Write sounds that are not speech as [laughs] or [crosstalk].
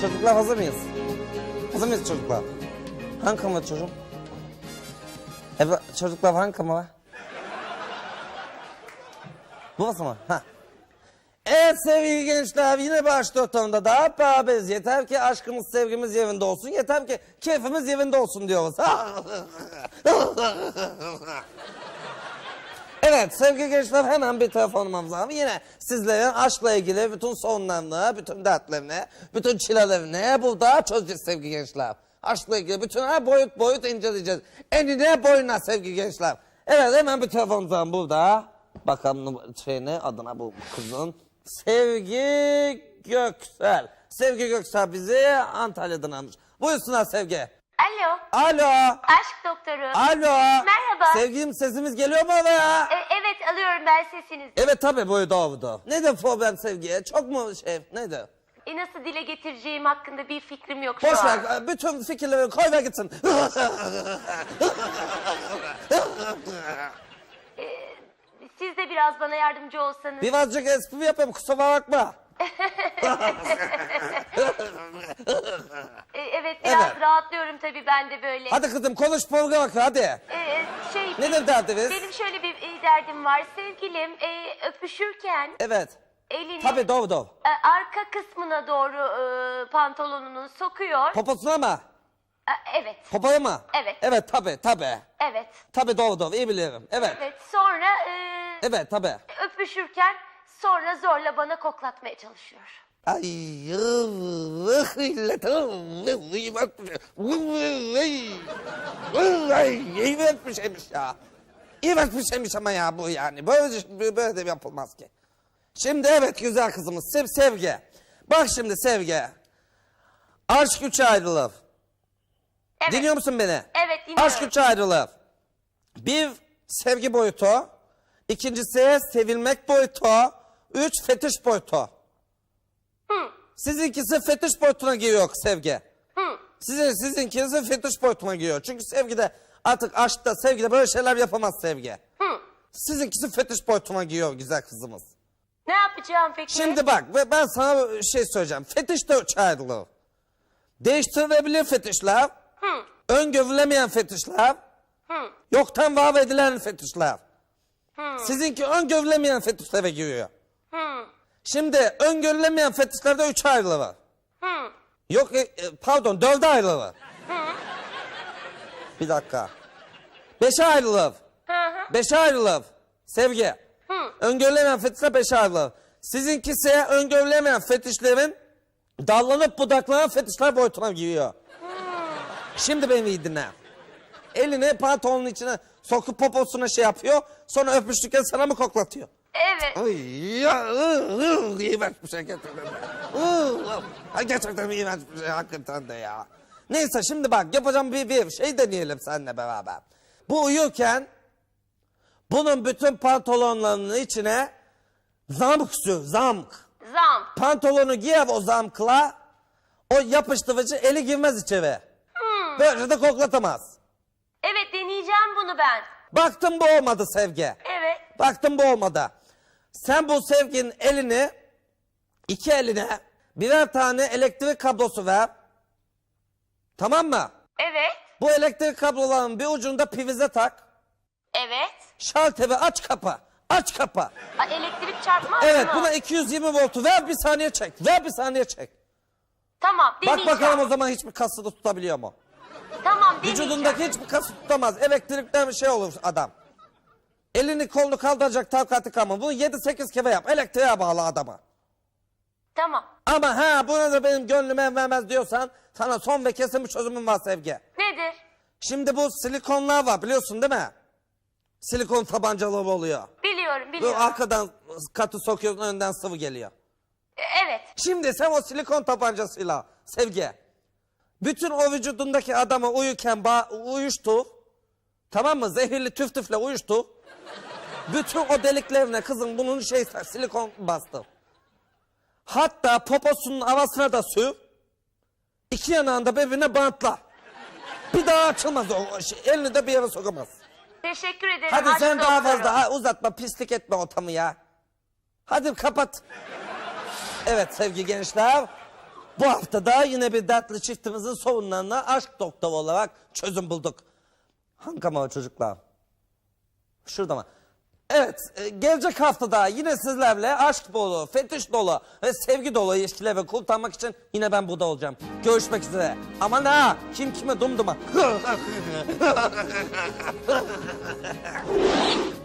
Çocuklar hazır mıyız? Hazır mıyız çocuklar? Hangi kamera çocuğum? Evet çocuklar hangi kamera? Burası mı? Ha. Evet sevgili gençler yine başta ortamda daha beraberiz. Yeter ki aşkımız sevgimiz yerinde olsun. Yeter ki keyfimiz yerinde olsun diyoruz. Evet sevgili gençler hemen bir telefonumuz var. Yine sizlerin aşkla ilgili bütün sorunlarını, bütün dertlerini, bütün çilelerini burada çözeceğiz sevgili gençler. Aşkla ilgili bütün her boyut boyut inceleyeceğiz. Enine boyuna sevgili gençler. Evet hemen bir telefonumuz burada. Bakalım şeyine adına bu kızın. Sevgi Göksel. Sevgi Göksel bizi Antalya'dan almış. Buyursunlar Sevgi. Alo, Alo. aşk doktoru. Alo. Merhaba. Sevgilim sesimiz geliyor mu oraya? Evet alıyorum ben sesinizi. Evet tabii buydu oldu. Nedir problem sevgiye? Çok mu şey nedir? E, nasıl dile getireceğim hakkında bir fikrim yok şu Boş an. ver bütün fikirleri koy ve gitsin. Siz de biraz bana yardımcı olsanız. Birazcık espri yapayım kusura bakma. E, evet biraz Evet. rahatlıyorum tabii ben de böyle. Hadi kızım konuş programa bak hadi. E, şey, Nedir derdiniz? Benim e, derdim var. Sevgilim e, öpüşürken Evet. elini Tabii doğru doğru. e, arka kısmına doğru e, pantolonunu sokuyor. Poposuna mı? E, evet, Popoya mı? Evet. Evet tabii tabii. evet, Tabii doğru doğru iyi bilirim. Evet. evet. Sonra e, Evet tabii. öpüşürken sonra zorla bana koklatmaya çalışıyor. Ay. İyi şey. Bir şeymiş ya. İyi bak bir şeymiş ama ya bu yani. Böyle, böyle de yapılmaz ki. Şimdi evet güzel kızımız Sev, Sevgi. Bak şimdi Sevgi. Aşk üç ayrılır. Evet. Dinliyor musun beni? Evet dinliyorum. Aşk üç ayrılır. Bir sevgi boyutu. İkincisi sevilmek boyutu. Üç fetiş boyutu. Sizinkisi fetiş boyutuna giriyor sevgi. Sizin, sizinkisi fetiş boyutuna giriyor. Çünkü sevgide artık aşkta sevgide böyle şeyler yapamaz sevgi. Sizinkisi fetiş boyutuna giriyor güzel kızımız. Ne yapacağım peki? Şimdi bak ve ben sana bir şey söyleyeceğim. Fetiş de üç ayrılır. Değiştirilebilir fetişler. Öngörülemeyen fetişler. Yoktan var edilen fetişler. Sizinki öngörülemeyen fetişlere giriyor. Şimdi öngörülemeyen fetişlerde üç ayrılır. Yok e, e, pardon dörde ayrılır. Bir dakika. Beşe ayrılır. Beşe ayrılır. Sevgi. Öngörülemeyen fetişler beşe ayrılır. Sizinkisi öngörülemeyen fetişlerin dallanıp budaklanan fetişler boyutuna giriyor. Şimdi beni iyi dinle. Elini pantolonun içine sokup poposuna şey yapıyor. Sonra öpüştükten sana mı koklatıyor? Evet. Ay ya ıı, ıı, iğrenç bir şey gerçekten. Iı. Ay, gerçekten iğrenç bir şey hakikaten de ya. Neyse şimdi bak yapacağım bir, bir şey deneyelim seninle beraber. Bu uyurken bunun bütün pantolonlarının içine zamk sür zamk. Zam. Pantolonu giyer o zamkla o yapıştırıcı eli girmez içeri. Böyle de koklatamaz. Evet deneyeceğim bunu ben. Baktım bu olmadı Sevgi. Evet. Baktım bu olmadı. Sen bu sevginin elini, iki eline birer tane elektrik kablosu ver. Tamam mı? Evet. Bu elektrik kablolarının bir ucunda prize tak. Evet. Şalteri aç kapa. Aç kapa. A, elektrik çarpmaz Evet mı? buna 220 voltu ver bir saniye çek. Ver bir saniye çek. Tamam Bak deneyeceğim. bakalım o zaman hiçbir kası da tutabiliyor mu? Tamam deneyeceğim. Vücudundaki hiçbir kası tutamaz. Elektrikten bir şey olur adam. Elini kolunu kaldıracak takati kalmadı. Bunu 7-8 kere yap. Elektriğe bağlı adamı. Tamam. Ama ha buna da benim gönlüm el vermez diyorsan sana son ve kesin bir çözümüm var Sevgi. Nedir? Şimdi bu silikonlar var biliyorsun değil mi? Silikon tabancaları oluyor. Biliyorum Bu biliyorum. arkadan katı sokuyorsun önden sıvı geliyor. E, Evet. Şimdi sen o silikon tabancasıyla Sevgi bütün o vücudundaki adamı uyurken ba- uyuştur. Tamam mı? Zehirli tüf tüfle uyuştur. Bütün o deliklerine kızım bunun şey silikon bastı. Hatta poposunun havasına da sür. İki yanağında birbirine bantla. Bir daha açılmaz o şey. Elini de bir yere sokamaz. Teşekkür ederim. Hadi sen daha fazla ha, uzatma pislik etme ortamı ya. Hadi kapat. Evet sevgili gençler. Bu hafta da yine bir dertli çiftimizin sorunlarına aşk doktoru olarak çözüm bulduk. Hangi kamera çocuklar? Şurada mı? Evet, e, gelecek haftada yine sizlerle aşk dolu, fetiş dolu ve sevgi dolu ilişkileri kurtarmak için yine ben burada olacağım. Görüşmek üzere. Aman ha, kim kime dumduma. [laughs]